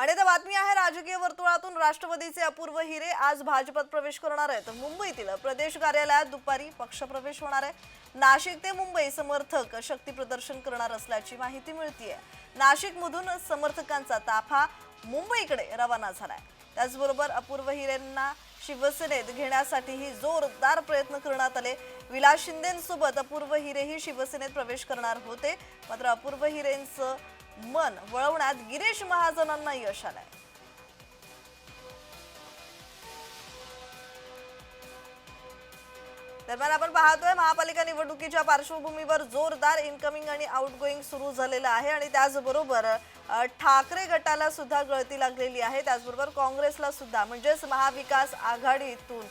आणि आता बातमी आहे राजकीय वर्तुळातून. राष्ट्रवादीचे अपूर्व हिरे आज भाजपात प्रवेश करणार आहेत. मुंबईतील प्रदेश कार्यालयात दुपारी पक्षप्रवेश होणार आहे. नाशिक ते मुंबई समर्थक शक्ती प्रदर्शन करणार असल्याची माहिती मिळतीये. नाशिकमधून समर्थकांचा ताफा मुंबईकडे रवाना झालाय. त्याचबरोबर अपूर्व हिरेंना शिवसेनेत घेण्यासाठीही जोरदार प्रयत्न करण्यात आले. विलास शिंदेसोबत अपूर्व हिरेही शिवसेनेत प्रवेश करणार होते. मात्र अपूर्व हिरेंचं मन वळवण्यात गिरीश महाजनांना यश आलंय. दरम्यान आपण पाहतोय महापालिका निवडणुकीच्या पार्श्वभूमीवर जोरदार इनकमिंग आणि आउटगोईंग सुरू झालेलं आहे आणि त्याचबरोबर ठाकरे गटाला सुद्धा गळती लागलेली आहे. त्याचबरोबर काँग्रेसला सुद्धा म्हणजेच महाविकास आघाडीतून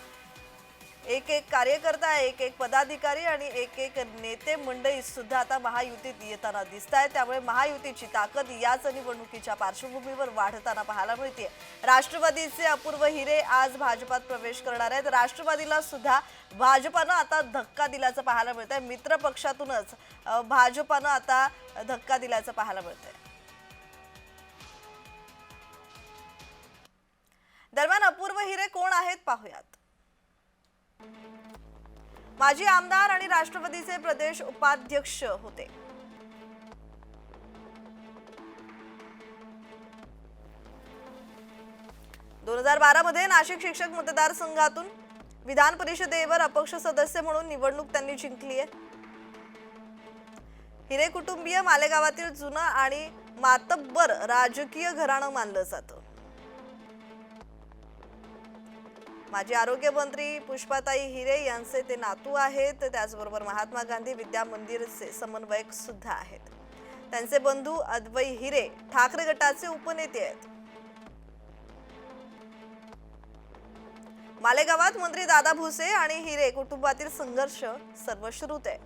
एक एक कार्यकर्ता एक एक पदाधिकारी आणि एक एक नेते मंडळी सुद्धा आता महायुतीत येताना दिसत आहे त्यामुळे महायुतीची ताकद याच निवडणुकीच्या पार्श्वभूमीवर वाढताना पाहायला मिळते राष्ट्रवादीचे अपूर्व हिरे आज भाजपात प्रवेश करणार आहेत. राष्ट्रवादीला सुद्धा भाजपानं आता धक्का दिल्याचं पाहायला मिळत आहे मित्र पक्षातूनच भाजपानं आता धक्का दिल्याचं पाहायला मिळतंय. दरम्यान अपूर्व हिरे कोण आहेत पाहूयात. माजी आमदार आणि राष्ट्रवादीचे प्रदेश उपाध्यक्ष होते. दोन हजार बारा मध्ये नाशिक शिक्षक मतदारसंघातून विधान परिषदेवर अपक्ष सदस्य म्हणून निवडणूक त्यांनी जिंकली आहे. हिरे कुटुंबीय मालेगावातील जुनं आणि मातब्बर राजकीय घराणं मानलं जातं. माजी आरोग्यमंत्री पुष्पाताई हिरे यांचे ते नातू आहेत. त्याचबरोबर महात्मा गांधी विद्या मंदिरचे समन्वयक सुद्धा आहेत. त्यांचे बंधू अद्वै हिरे ठाकरे गटाचे उपनेते आहेत. मालेगावात मंत्री दादा भुसे आणि हिरे कुटुंबातील संघर्ष सर्वश्रुत आहे.